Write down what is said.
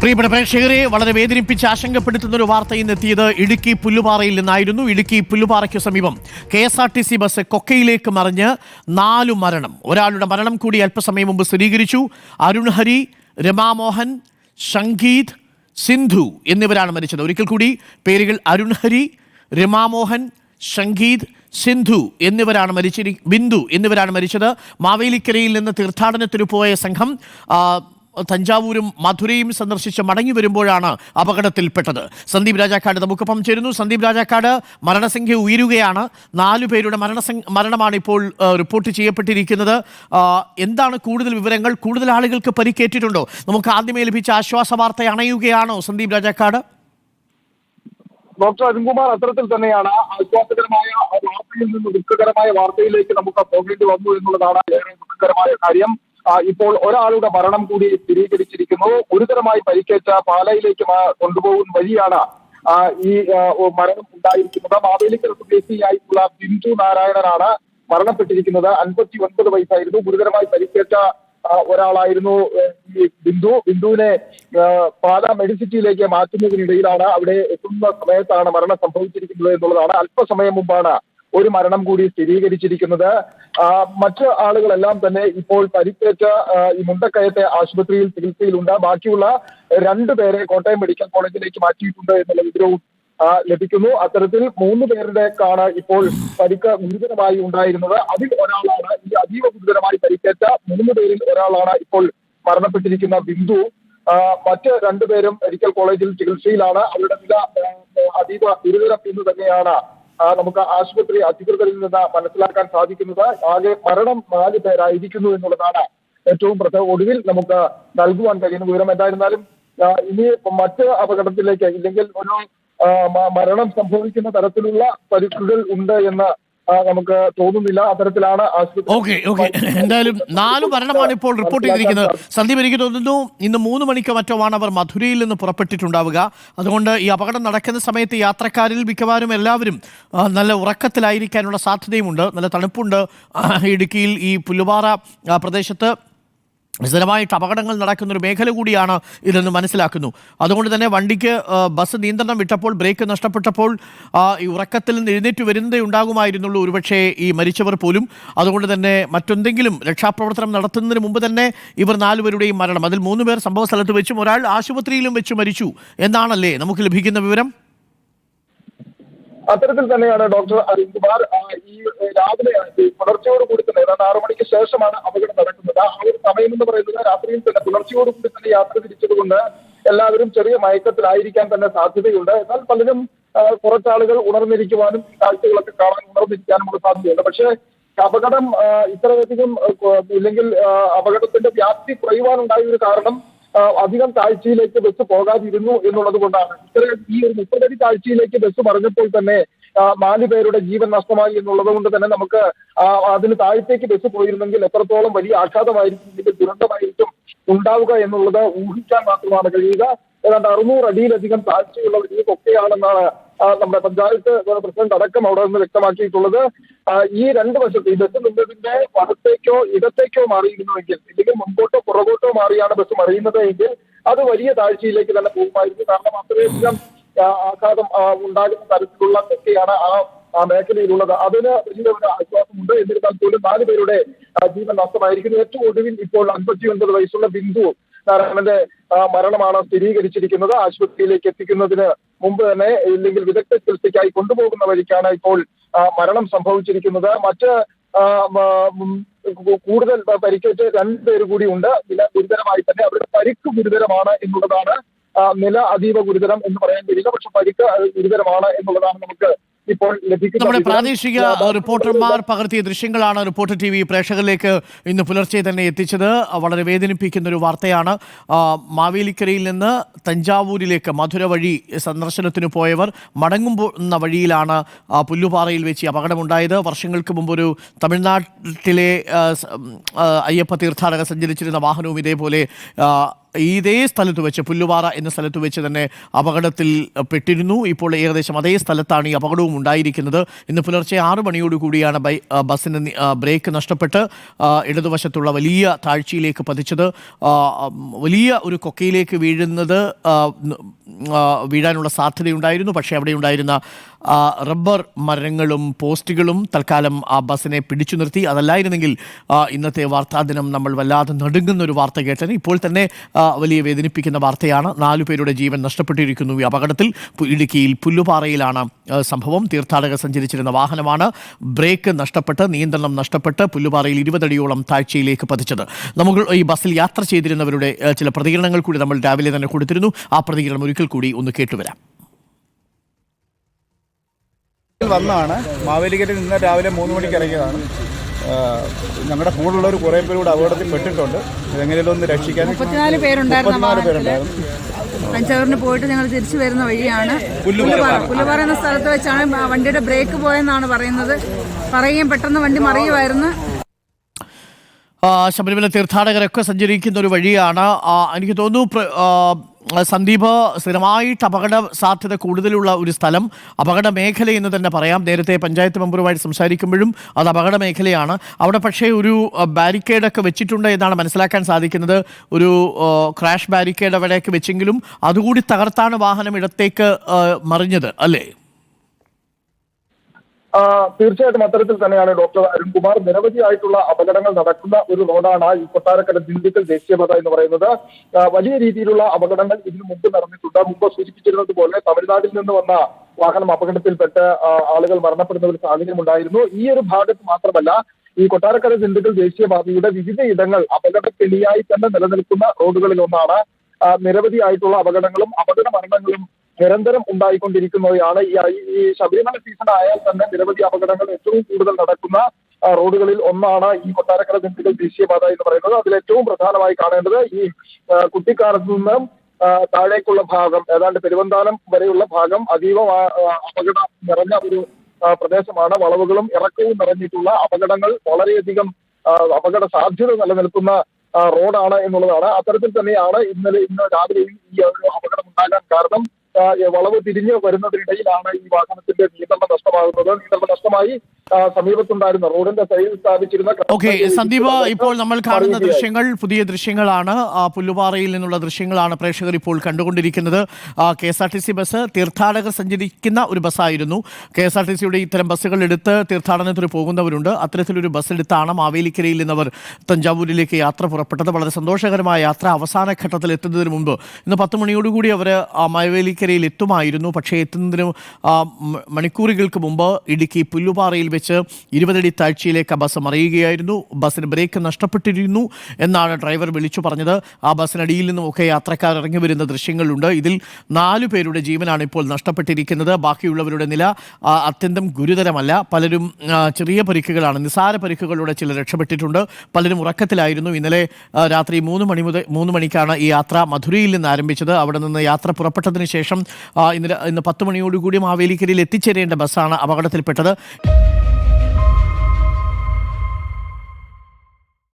പ്രിയപ്പെട്ട പ്രേക്ഷകരെ വളരെ വേദനിപ്പിച്ച് ആശങ്കപ്പെടുത്തുന്ന ഒരു വാർത്ത ഇന്ന് എത്തിയത് ഇടുക്കി പുല്ലുപാറയിൽ നിന്നായിരുന്നു. ഇടുക്കി പുല്ലുപാറയ്ക്ക് സമീപം K S R T C bus കൊക്കയിലേക്ക് മറിഞ്ഞ് നാലു മരണം. ഒരാളുടെ മരണം കൂടി അല്പസമയം മുമ്പ് സ്ഥിരീകരിച്ചു. അരുൺഹരി രമാമോഹൻ സംഗീത് സിന്ധു എന്നിവരാണ് മരിച്ചത്. ഒരിക്കൽ കൂടി പേരുകൾ അരുൺഹരി രമാമോഹൻ സംഗീത് സിന്ധു എന്നിവരാണ് മരിച്ചിരി ബിന്ദു എന്നിവരാണ് മരിച്ചത്. മാവേലിക്കരയിൽ നിന്ന് തീർത്ഥാടനത്തിന് പോയ സംഘം തഞ്ചാവൂരും മധുരയും സന്ദർശിച്ച് മടങ്ങി വരുമ്പോഴാണ് അപകടത്തിൽപ്പെട്ടത്. സന്ദീപ് രാജാക്കാട് നമുക്കൊപ്പം ചേരുന്നു. സന്ദീപ് രാജാക്കാട് മരണസംഖ്യ ഉയരുകയാണ്. നാലു പേരുടെ മരണസംഖ്യ മരണമാണ് ഇപ്പോൾ റിപ്പോർട്ട് ചെയ്യപ്പെട്ടിരിക്കുന്നത്. എന്താണ് കൂടുതൽ വിവരങ്ങൾ? കൂടുതൽ ആളുകൾക്ക് പരിക്കേറ്റിട്ടുണ്ടോ? നമുക്ക് ആദ്യമേ ലഭിച്ച ആശ്വാസ വാർത്ത അണയുകയാണോ സന്ദീപ് രാജാക്കാട്. ഡോക്ടർ അരുൺകുമാർ അത്തരത്തിൽ തന്നെയാണ് ആശ്വാസകരമായ വാർത്തയിൽ നിന്ന് ദുഃഖകരമായ വാർത്തയിലേക്ക് നമുക്ക് പോകേണ്ടി വന്നു എന്നുള്ളതാണ് ഏറെ ദുഃഖകരമായ കാര്യം. ഇപ്പോൾ ഒരാളുടെ മരണം കൂടി സ്ഥിരീകരിച്ചിരിക്കുന്നു. ഗുരുതരമായി പരിക്കേറ്റ പാലയിലേക്ക് കൊണ്ടുപോകുന്ന വഴിയാണ് ഈ മരണം ഉണ്ടായിരിക്കുന്നത്. മാവേലിക്കര സ്വദേശിയായിട്ടുള്ള ബിന്ദു നാരായണനാണ് മരണപ്പെട്ടിരിക്കുന്നത്. അൻപത്തി ഒൻപത് വയസ്സായിരുന്നു. ഗുരുതരമായി പരിക്കേറ്റ ഒരാളായിരുന്നു ഈ ബിന്ദു. ബിന്ദുവിനെ പാല മെഡിസിറ്റിയിലേക്ക് മാറ്റുന്നതിനിടയിലാണ് അവിടെ എത്തുന്ന സമയത്താണ് മരണം സംഭവിച്ചിരിക്കുന്നത് എന്നുള്ളതാണ്. അല്പസമയം മുമ്പാണ് ഒരു മരണം കൂടി സ്ഥിരീകരിച്ചിരിക്കുന്നത്. മറ്റു ആളുകളെല്ലാം തന്നെ ഇപ്പോൾ പരിക്കേറ്റ ഈ മുണ്ടക്കയത്തെ ആശുപത്രിയിൽ ചികിത്സയിലുണ്ട്. ബാക്കിയുള്ള രണ്ടു പേരെ കോട്ടയം മെഡിക്കൽ കോളേജിലേക്ക് മാറ്റിയിട്ടുണ്ട് എന്നുള്ള വിവരവും ലഭിക്കുന്നു. അത്തരത്തിൽ മൂന്ന് കാണ ഇപ്പോൾ പരിക്ക് ഗുരുതരമായി ഉണ്ടായിരുന്നത്. അതിൽ ഒരാളാണ് ഈ അതീവ ഗുരുതരമായി പരിക്കേറ്റ മൂന്ന് പേരിൽ ഒരാളാണ് ഇപ്പോൾ മരണപ്പെട്ടിരിക്കുന്ന ബിന്ദു. മറ്റ് രണ്ടുപേരും മെഡിക്കൽ കോളേജിൽ ചികിത്സയിലാണ്. അവരുടെ നില അതീവ ഗുരുതരം എന്ന് തന്നെയാണ് നമുക്ക് ആശുപത്രി അധികൃതരിൽ നിന്ന് മനസ്സിലാക്കാൻ സാധിക്കുന്നത് ആകെ മരണം നാല് പേരായിരിക്കുന്നു എന്നുള്ളതാണ് ഏറ്റവും പ്രധാന ഒടുവിൽ നമുക്ക് നൽകുവാൻ കഴിയുന്ന വിവരം എന്തായിരുന്നാലും ഇനി മറ്റ് അപകടത്തിലേക്ക് ഇല്ലെങ്കിൽ ഒരു മരണം സംഭവിക്കുന്ന തരത്തിലുള്ള പരിക്കുകൾ ഉണ്ട് എന്ന് നമുക്ക് തോന്നുന്നില്ല. അത്തരത്തിലാണ് ഓക്കെ ഓക്കെ. എന്തായാലും നാല് മരണമാണ് ഇപ്പോൾ റിപ്പോർട്ട് ചെയ്തിരിക്കുന്നത്. സന്ദീപ് എനിക്ക് തോന്നുന്നു ഇന്ന് മൂന്ന് മണിക്ക് മറ്റോ ആണ് അവർ മധുരയിൽ നിന്ന് പുറപ്പെട്ടിട്ടുണ്ടാവുക. അതുകൊണ്ട് ഈ അപകടം നടക്കുന്ന സമയത്ത് യാത്രക്കാരിൽ മിക്കവാറും എല്ലാവരും നല്ല ഉറക്കത്തിലായിരിക്കാനുള്ള സാധ്യതയുമുണ്ട്. നല്ല തണുപ്പുണ്ട്. ഇടുക്കിയിൽ ഈ പുല്ലുപാറ പ്രദേശത്ത് സ്ഥിരമായിട്ട് അപകടങ്ങൾ നടക്കുന്ന ഒരു മേഖല കൂടിയാണ് ഇതെന്ന് മനസ്സിലാക്കുന്നു. അതുകൊണ്ട് തന്നെ വണ്ടിക്ക് ബസ് നിയന്ത്രണം വിട്ടപ്പോൾ ബ്രേക്ക് നഷ്ടപ്പെട്ടപ്പോൾ ഈ ഉറക്കത്തിൽ നിന്ന് എഴുന്നേറ്റ് വരുന്നതേ ഉണ്ടാകുമായിരുന്നുള്ളൂ. ഒരുപക്ഷെ ഈ മരിച്ചവർ പോലും. അതുകൊണ്ട് തന്നെ മറ്റെന്തെങ്കിലും രക്ഷാപ്രവർത്തനം നടത്തുന്നതിന് മുമ്പ് തന്നെ ഇവർ നാലുപേരുടെയും മരണം. അതിൽ മൂന്ന് പേർ സംഭവ സ്ഥലത്ത് വെച്ചും ഒരാൾ ആശുപത്രിയിലും വെച്ച് മരിച്ചു. എന്നാണല്ലേ നമുക്ക് ലഭിക്കുന്ന വിവരം? അത്തരത്തിൽ തന്നെയാണ് ഡോക്ടർ അരുൺകുമാർ കുമാർ ഈ രാവിലെയാണ് രാവിലെ പുലർച്ചയോട് കൂടി ഏതാണ്ട് ആറു മണിക്ക് ശേഷമാണ് അപകടം നടക്കുന്നത്. ആ ഒരു സമയം എന്ന് പറയുന്നത് രാത്രിയിൽ തന്നെ പുലർച്ചയോടുകൂടി തന്നെ യാത്ര തിരിച്ചതുകൊണ്ട് എല്ലാവരും ചെറിയ മയക്കത്തിലായിരിക്കാൻ തന്നെ സാധ്യതയുണ്ട്. എന്നാൽ പലരും കുറച്ചാളുകൾ ഉണർന്നിരിക്കുവാനും കാഴ്ചകളൊക്കെ കാണാൻ ഉണർന്നിരിക്കാനുമുള്ള സാധ്യതയുണ്ട്. പക്ഷേ അപകടം ഇത്രയധികം ഇല്ലെങ്കിൽ അപകടത്തിന്റെ വ്യാപ്തി കുറയുവാനുണ്ടായ ഒരു കാരണം അധികം താഴ്ചയിലേക്ക് ബസ് പോകാതിരുന്നു എന്നുള്ളത് കൊണ്ടാണ്. ഇത്ര ഈ ഒരു മുപ്പതടി താഴ്ചയിലേക്ക് ബസ് മറിഞ്ഞപ്പോൾ തന്നെ നാല് പേരുടെ ജീവൻ നഷ്ടമായി എന്നുള്ളത് കൊണ്ട് തന്നെ നമുക്ക് അതിന് താഴത്തേക്ക് ബസ് പോയിരുന്നെങ്കിൽ എത്രത്തോളം വലിയ ആഘാതമായിരിക്കും ഇതിന്റെ ദുരന്തമായിരിക്കും ഉണ്ടാവുക എന്നുള്ളത് ഊഹിക്കാൻ മാത്രമാണ് കഴിയുക. ഏതാണ്ട് അറുന്നൂറ് അടിയിലധികം താഴ്ചയുള്ള വലിയ കൊക്കയാണെന്നാണ് നമ്മുടെ പഞ്ചായത്ത് പ്രസിഡന്റ് അടക്കം അവിടെ നിന്ന് വ്യക്തമാക്കിയിട്ടുള്ളത്. ഈ രണ്ട് വശത്ത് ഈ ബസ് നിന്നതിന്റെ വലത്തേക്കോ ഇടത്തേക്കോ മാറിയിരുന്നുവെങ്കിൽ ഇല്ലെങ്കിൽ മുൻപോട്ടോ പുറകോട്ടോ മാറിയാണ് ബസ് മറിയുന്നത് എങ്കിൽ അത് വലിയ താഴ്ചയിലേക്ക് തന്നെ പോകുമായിരുന്നു. കാരണം അത്രയധികം ആഘാതം ഉണ്ടാകുന്ന തരത്തിലുള്ള കൊക്കയാണ് ആ ആ മേഖലയിലുള്ളത്. അതിന് വലിയ ഒരു ആശ്വാസമുണ്ട്. എന്നിരുന്നാൽ പോലും നാല് പേരുടെ ജീവൻ നഷ്ടമായിരിക്കുന്നു. ഏറ്റവും ഒടുവിൽ ഇപ്പോൾ അൻപത്തി ഒൻപത് വയസ്സുള്ള ബിന്ദു നാരായണന്റെ മരണമാണ് സ്ഥിരീകരിച്ചിരിക്കുന്നത്. ആശുപത്രിയിലേക്ക് എത്തിക്കുന്നതിന് മുമ്പ് തന്നെ ഇല്ലെങ്കിൽ വിദഗ്ധ ചികിത്സയ്ക്കായി കൊണ്ടുപോകുന്ന വഴിക്കാണ് ഇപ്പോൾ മരണം സംഭവിച്ചിരിക്കുന്നത്. മറ്റ് കൂടുതൽ പരിക്കേറ്റ് രണ്ടുപേര് കൂടി ഉണ്ട്. ഗുരുതരമായി തന്നെ അവരുടെ പരിക്ക് ഗുരുതരമാണ് എന്നുള്ളതാണ് നില അതീവ ഗുരുതരം എന്ന് പറയാൻ കഴിയില്ല. പക്ഷെ പരിക്ക് ഗുരുതരമാണ് എന്നുള്ളതാണ് നമുക്ക് ഇപ്പോൾ ലഭിക്കുന്നത് നമ്മുടെ പ്രാദേശിക റിപ്പോർട്ടർമാർ പകർത്തിയ ദൃശ്യങ്ങളാണ് റിപ്പോർട്ടർ ടി വി പ്രേക്ഷകരിലേക്ക് ഇന്ന് പുലർച്ചെ തന്നെ എത്തിച്ചത്. വളരെ വേദനിപ്പിക്കുന്ന ഒരു വാർത്തയാണ് മാവേലിക്കരയിൽ നിന്ന് തഞ്ചാവൂരിലേക്ക് മധുര വഴി സന്ദർശനത്തിന് പോയവർ മടങ്ങുന്ന വഴിയിലാണ് പുല്ലുപാറയിൽ വെച്ച് അപകടമുണ്ടായത്. വർഷങ്ങൾക്ക് മുമ്പ് ഒരു തമിഴ്നാട്ടിലെ അയ്യപ്പ തീർത്ഥാടകർ സഞ്ചരിച്ചിരുന്ന വാഹനവും ഇതേപോലെ ഇതേ സ്ഥലത്ത് വെച്ച് പുല്ലുപാറ എന്ന സ്ഥലത്ത് വെച്ച് തന്നെ അപകടത്തിൽ പെട്ടിരുന്നു. ഇപ്പോൾ ഏകദേശം അതേ സ്ഥലത്താണ് ഈ അപകടവും ഉണ്ടായിരിക്കുന്നത്. ഇന്ന് പുലർച്ചെ ആറ് മണിയോടുകൂടിയാണ് ബൈ ആ, ബസ്സിന് ബ്രേക്ക് നഷ്ടപ്പെട്ട് ഇടതുവശത്തുള്ള വലിയ താഴ്ചയിലേക്ക് പതിച്ചത്. വലിയ ഒരു കൊക്കയിലേക്ക് വീഴുന്നത് വീഴാനുള്ള സാധ്യതയുണ്ടായിരുന്നു. പക്ഷേ അവിടെ ഉണ്ടായിരുന്ന റബ്ബർ മരങ്ങളും പോസ്റ്റുകളും തൽക്കാലം ആ ബസ്സിനെ പിടിച്ചു നിർത്തി. അതല്ലായിരുന്നെങ്കിൽ ഇന്നത്തെ വാർത്താ ദിനം നമ്മൾ വല്ലാതെ നടുങ്ങുന്ന ഒരു വാർത്ത കേട്ടത്. ഇപ്പോൾ തന്നെ വലിയ വേദനിപ്പിക്കുന്ന വാർത്തയാണ്. നാലു പേരുടെ ജീവൻ നഷ്ടപ്പെട്ടിരിക്കുന്നു. ഈ അപകടത്തിൽ ഇടുക്കിയിൽ പുല്ലുപാറയിലാണ് സംഭവം. തീർത്ഥാടകർ സഞ്ചരിച്ചിരുന്ന വാഹനമാണ്. ബ്രേക്ക് നഷ്ടപ്പെട്ട് നിയന്ത്രണം നഷ്ടപ്പെട്ട് പുല്ലുപാറയിൽ ഇരുപതടിയോളം താഴ്ചയിലേക്ക് പതിച്ചത്. നമുക്ക് ഈ ബസ്സിൽ യാത്ര ചെയ്തിരുന്നവരുടെ ചില പ്രതികരണങ്ങൾ കൂടി നമ്മൾ രാവിലെ തന്നെ കൊടുത്തിരുന്നു. ആ പ്രതികരണം ഒരിക്കൽ കൂടി ഒന്ന് കേട്ടുവരാം. വന്നാണ്. മാവേലിക്കരയിൽ നിന്ന് രാവിലെ മൂന്ന് മണിക്ക് ഇറങ്ങിയതാണ്. ഞങ്ങളുടെ കൂടുള്ളവർ കുറേ പേര് കൂടെ അപകടത്തിൽ പെട്ടിട്ടുണ്ട്. ഇതെങ്ങനെയല്ലോ ഒന്ന് രക്ഷിക്കാൻ മുപ്പത്തിനാല് പേരുണ്ടായിരുന്നു പോയിട്ട് ഞങ്ങൾ തിരിച്ചു വരുന്ന വഴിയാണ്. പുല്ലുപാറ. പുല്ലുപാറ. എന്ന സ്ഥലത്ത് വെച്ചാണ് വണ്ടിയുടെ ബ്രേക്ക് പോയെന്നാണ് പറയുന്നത്. പറയുകയും പെട്ടെന്ന് വണ്ടി മറിയുമായിരുന്നു. ആ, ശബരിമല തീർത്ഥാടകരൊക്കെ സഞ്ചരിക്കുന്ന ഒരു വഴിയാണ്. എനിക്ക് തോന്നുന്നു സന്ദീപ് സ്ഥിരമായിട്ട് അപകട സാധ്യത കൂടുതലുള്ള ഒരു സ്ഥലം അപകട മേഖല എന്ന് തന്നെ പറയാം. നേരത്തെ പഞ്ചായത്ത് മെമ്പറുമായിട്ട് സംസാരിക്കുമ്പോഴും അത് അപകട മേഖലയാണ്. അവിടെ പക്ഷേ ഒരു ബാരിക്കേഡൊക്കെ വെച്ചിട്ടുണ്ട് എന്നാണ് മനസ്സിലാക്കാൻ സാധിക്കുന്നത്. ഒരു ക്രാഷ് ബാരിക്കേഡ് അവിടെയൊക്കെ വെച്ചെങ്കിലും അതുകൂടി തകർത്താണ് വാഹനം ഇടത്തേക്ക് മറിഞ്ഞത് അല്ലേ? തീർച്ചയായിട്ടും അത്തരത്തിൽ തന്നെയാണ് ഡോക്ടർ അരുൺകുമാർ നിരവധി ആയിട്ടുള്ള അപകടങ്ങൾ നടക്കുന്ന ഒരു റോഡാണ് ഈ കൊട്ടാരക്കര ദിണ്ടിക്കൽ ദേശീയപാത എന്ന് പറയുന്നത്. വലിയ രീതിയിലുള്ള അപകടങ്ങൾ ഇതിനു മുമ്പ് നടന്നിട്ടുണ്ട്. മുമ്പ് സൂചിപ്പിച്ചിരുന്നത് പോലെ തമിഴ്നാട്ടിൽ നിന്ന് വന്ന വാഹനം അപകടത്തിൽപ്പെട്ട് ആളുകൾ മരണപ്പെടുന്ന ഒരു സാഹചര്യം ഉണ്ടായിരുന്നു. ഈ ഒരു ഭാഗത്ത് മാത്രമല്ല ഈ കൊട്ടാരക്കര ദിണ്ടുക്കൽ ദേശീയപാതയുടെ വിവിധ ഇടങ്ങൾ അപകടക്കെണിയായി തന്നെ നിലനിൽക്കുന്ന റോഡുകളിൽ ഒന്നാണ്. നിരവധി നിരവധിയായിട്ടുള്ള അപകടങ്ങളും അപകട മരണങ്ങളും നിരന്തരം ഉണ്ടായിക്കൊണ്ടിരിക്കുന്നവയാണ് ഈ ഈ ശബരിമല സീസൺ ആയാൽ തന്നെ നിരവധി അപകടങ്ങൾ ഏറ്റവും കൂടുതൽ നടക്കുന്ന റോഡുകളിൽ ഒന്നാണ് ഈ കൊട്ടാരക്കര ദിണ്ടുക്കൽ ദേശീയപാത എന്ന് പറയുന്നത്. അതിൽ ഏറ്റവും പ്രധാനമായി കാണേണ്ടത് ഈ കുട്ടിക്കാലത്ത് നിന്ന് താഴേക്കുള്ള ഭാഗം ഏതാണ്ട് പെരുവന്താനം വരെയുള്ള ഭാഗം അതീവ അപകടം നിറഞ്ഞ ഒരു പ്രദേശമാണ്. വളവുകളും ഇറക്കവും നിറഞ്ഞിട്ടുള്ള അപകടങ്ങൾ വളരെയധികം അപകട സാധ്യത നിലനിൽക്കുന്ന റോഡാണ് എന്നുള്ളതാണ്. അത്തരത്തിൽ തന്നെയാണ് ഇന്നലെ ഇന്ന് രാവിലെയും ഈ ഒരു അപകടം ഉണ്ടാകാൻ കാരണം വളവ് തിരിഞ്ഞ് വരുന്നതിനിടയിലാണ് ഈ വാഹനത്തിന്റെ നിയന്ത്രണം നഷ്ടമാകുന്നത്. നിയന്ത്രണം നഷ്ടമായി സമീപത്തുണ്ടായിരുന്ന റോഡിന്റെ സൈഡിൽ സ്ഥാപിച്ചിരുന്ന ഓക്കെ സന്ദീപ് ഇപ്പോൾ നമ്മൾ കാണുന്ന ദൃശ്യങ്ങൾ പുതിയ ദൃശ്യങ്ങളാണ്. പുല്ലുപാറയിൽ നിന്നുള്ള ദൃശ്യങ്ങളാണ് പ്രേക്ഷകർ ഇപ്പോൾ കണ്ടുകൊണ്ടിരിക്കുന്നത്. K S R T C bus തീർത്ഥാടകർ സഞ്ചരിക്കുന്ന ഒരു ബസ്സായിരുന്നു. കെ എസ് ആർ ടി സിയുടെ ഇത്തരം ബസ്സുകൾ എടുത്ത് തീർത്ഥാടനത്തിന് പോകുന്നവരുണ്ട്. അത്തരത്തിലൊരു ബസ് എടുത്താണ് മാവേലിക്കരയിൽ നിന്നവർ തഞ്ചാവൂരിലേക്ക് യാത്ര പുറപ്പെട്ടത്. വളരെ സന്തോഷകരമായ യാത്ര അവസാന ഘട്ടത്തിൽ എത്തുന്നതിന് മുമ്പ്. ഇന്ന് പത്ത് മണിയോടുകൂടി അവർ മാവേലിക്കരയിൽ എത്തുമായിരുന്നു പക്ഷേ എത്തുന്നതിന് മണിക്കൂറുകൾക്ക് മുമ്പ് ഇടുക്കി പുല്ലുപാറയിൽ വെച്ച് ഇരുപതടി താഴ്ചയിലേക്ക് ബസ് മറിയുകയായിരുന്നു. ബസ്സിന് ബ്രേക്ക് നഷ്ടപ്പെട്ടിരുന്നു എന്നാണ് ഡ്രൈവർ വിളിച്ചു പറഞ്ഞത്. ആ ബസ്സിനടിയിൽ നിന്നുമൊക്കെ യാത്രക്കാർ ഇറങ്ങി വരുന്ന ദൃശ്യങ്ങളുണ്ട്. ഇതിൽ നാലു പേരുടെ ജീവനാണ് ഇപ്പോൾ നഷ്ടപ്പെട്ടിരിക്കുന്നത്. ബാക്കിയുള്ളവരുടെ നില അത്യന്തം ഗുരുതരമല്ല. പലരും ചെറിയ പരിക്കുകളാണ് നിസാര പരിക്കുകളോടെ ചിലർ രക്ഷപ്പെട്ടിട്ടുണ്ട്. പലരും ഉറക്കത്തിലായിരുന്നു. ഇന്നലെ രാത്രി മൂന്ന് മണി മുതൽ മൂന്ന് മണിക്കാണ് ഈ യാത്ര മധുരയിൽ നിന്ന് ആരംഭിച്ചത്. അവിടെ നിന്ന് യാത്ര പുറപ്പെട്ടതിന് ശേഷം ആ, ഇന്നലെ ഇന്ന് പത്ത് മണിയോടുകൂടി മാവേലിക്കരയിൽ എത്തിച്ചേരേണ്ട ബസ്സാണ് അപകടത്തിൽപ്പെട്ടത്.